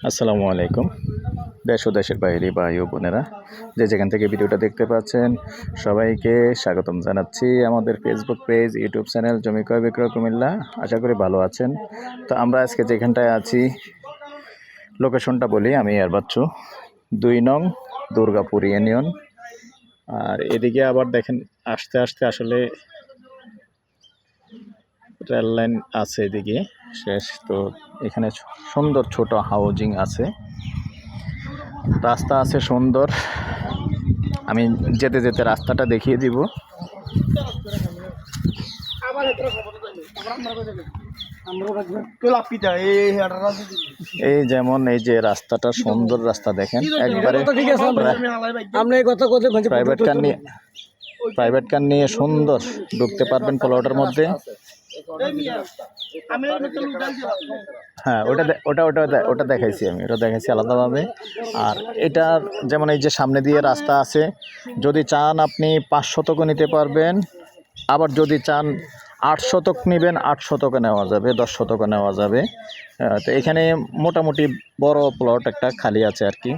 আসসালামু আলাইকুম। দেশ ও দেশের বাইরে ভাই ও বোনেরা, যে যেখান থেকে ভিডিওটা দেখতে পাচ্ছেন, সবাইকে স্বাগতম জানাচ্ছি আমাদের ফেসবুক পেজ ইউটিউব চ্যানেল জমি ক্রয় বিক্রয় কুমিল্লা। আশা করি ভালো আছেন। তো আমরা আজকে যেখানটায় আছি লোকেশনটা বলি আমি আর বাচ্চু দুই নং দুর্গাপুর ইউনিয়ন আর এদিকে আবার দেখেন, আস্তে আস্তে আসলে রেল লাইন আছে এদিকে, শেষ তো এখানে সুন্দর ছোট হাউজিং আছে। রাস্তা আছে সুন্দর। আমি যেতে যেতে রাস্তাটা দেখিয়ে দিব। এই যেমন এই যে রাস্তাটা সুন্দর রাস্তা দেখেন একবারে প্রাইভেট কার নিয়ে প্রাইভেট কার নিয়ে সুন্দর ঢুকতে পারবেন প্লটের মধ্যে। হ্যাঁ ওটা ওটা ওটা ওটা দেখাইছি আমি ওটা দেখাইছি আলাদাভাবে। আর এটার যেমন এই যে সামনে দিয়ে রাস্তা আছে যদি চান আপনি পাঁচ শতকও নিতে পারবেন আবার যদি চান আট শতক নেবেন আট শতকে নেওয়া যাবে দশ শতকে নেওয়া যাবে। তো এখানে মোটামুটি বড় প্লট একটা খালি আছে আর কি।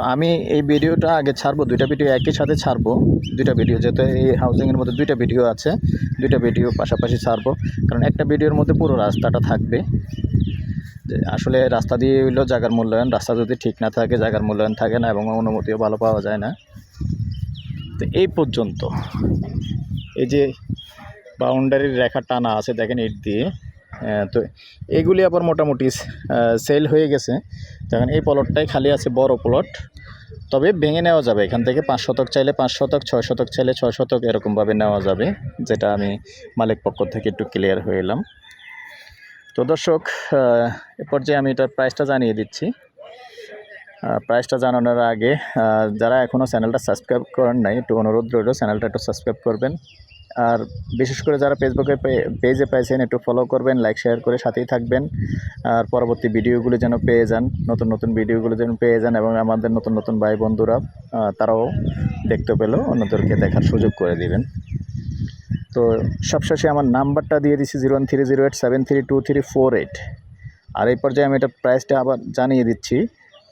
তো আমি এই ভিডিওটা আগে ছাড়বো, দুইটা ভিডিও একই সাথে ছাড়বো, দুইটা ভিডিও যেহেতু এই হাউজিংয়ের মধ্যে দুইটা ভিডিও আছে, দুইটা ভিডিও পাশাপাশি ছাড়বো, কারণ একটা ভিডিওর মধ্যে পুরো রাস্তাটা থাকবে। আসলে রাস্তা দিয়ে হইলেও জায়গার মূল্যায়ন, রাস্তা যদি ঠিক না থাকে, জায়গার মূল্যায়ন থাকে না এবং অনুমতিও ভালো পাওয়া যায় না। তো এই পর্যন্ত। এই যে বাউন্ডারির রেখা টানা আছে, দেখেন ইট দিয়ে। তো এগুলি আবার মোটামুটি সেল হয়ে গেছে। দেখেন, এই প্লটটাই খালি আছে বড় প্লট তবে ভেঙে নেওয়া যাবে। এখান থেকে পাঁচ শতক চাইলে পাঁচ শতক, ছয় শতক চাইলে ছয় শতক এরকমভাবে নেওয়া যাবে, যেটা আমি মালিক পক্ষ থেকে একটু ক্লিয়ার হয়ে এলাম। তো দর্শক এ পর্যায়ে আমি এটার প্রাইসটা জানিয়ে দিচ্ছি। প্রাইসটা জানানোর আগে যারা এখনও চ্যানেলটা সাবস্ক্রাইব করেন নাই, একটু অনুরোধ রইল চ্যানেলটা একটু সাবস্ক্রাইব করবেন। আর বিশেষ করে যারা ফেসবুকে পেজে পাইছেন, একটু ফলো করবেন লাইক শেয়ার করে সাথেই থাকবেন। আর পরবর্তী ভিডিওগুলো যেন পেয়ে যান, নতুন নতুন ভিডিওগুলো যেন পেয়ে যান এবং আমাদের নতুন নতুন ভাই বন্ধুরা তারাও দেখতে পেলেও অন্যদেরকে দেখার সুযোগ করে দিবেন। তো সবশেষে আমার নাম্বারটা দিয়ে দিচ্ছি zero one three zero eight seven three two three four eight আর এই পর্যায়ে আমি এটা প্রাইসটা আবার জানিয়ে দিচ্ছি।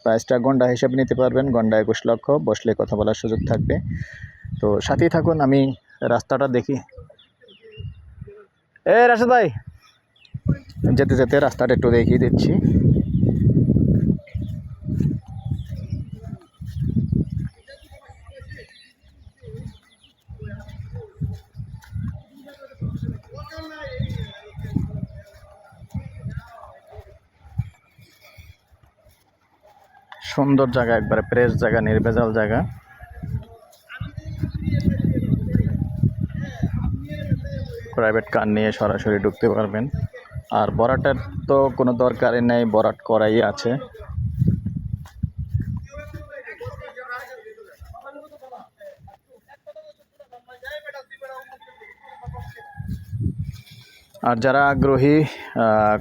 প্রাইসটা গন্ডা হিসাবে নিতে পারবেন গন্ডা একুশ লক্ষ, বসলে কথা বলার সুযোগ থাকবে। তো সাথেই থাকুন, আমি রাস্তাটা দেখি। এ, রাশেদ ভাই। যেতে যেতে রাস্তাটা একটু দেখিয়ে দিচ্ছি। সুন্দর জায়গা, একবারে প্রেস জায়গা, নির্ভেজাল জায়গা। প্রাইভেট কার নিয়ে সরাসরি ঢুকতে পারবেন। আর বরাটের তো কোনো দরকারই নেই, বরাট করাই আছে। আর যারা আগ্রহী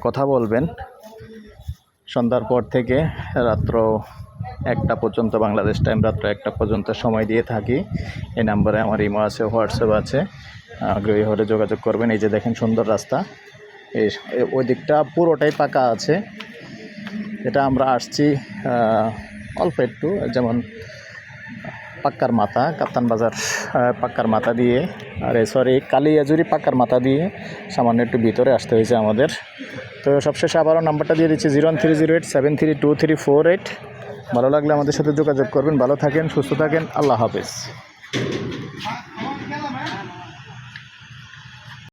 কথা বলবেন, সন্ধ্যার পর থেকে রাত্র একটা পর্যন্ত, বাংলাদেশ টাইম রাত্র একটা পর্যন্ত সময় দিয়ে থাকি। এই নাম্বারে আমার ইমো আছে হোয়াটসঅ্যাপ আছে। আগ্রহী হলে যোগাযোগ করবেন। এই যে দেখেন সুন্দর রাস্তা। ওই দিকটা পুরোটাই পাকা আছে। এটা আমরা আসছি অল্প একটু, যেমন পাক্কার মাথা, কাপ্তান বাজার পাক্কার মাথা দিয়ে। আরে সরি কালিয়াজুরি পাক্কার মাথা দিয়ে সামান্য একটু ভিতরে আসতে হয়েছে আমাদের। তো সবশেষে আবারও নাম্বারটা দিয়ে দিচ্ছি, zero three zero eight, seven three two three four eight. ভালো লাগলে আমাদের সাথে যোগাযোগ করবেন। ভালো থাকেন, সুস্থ থাকেন। আল্লাহ হাফেজ।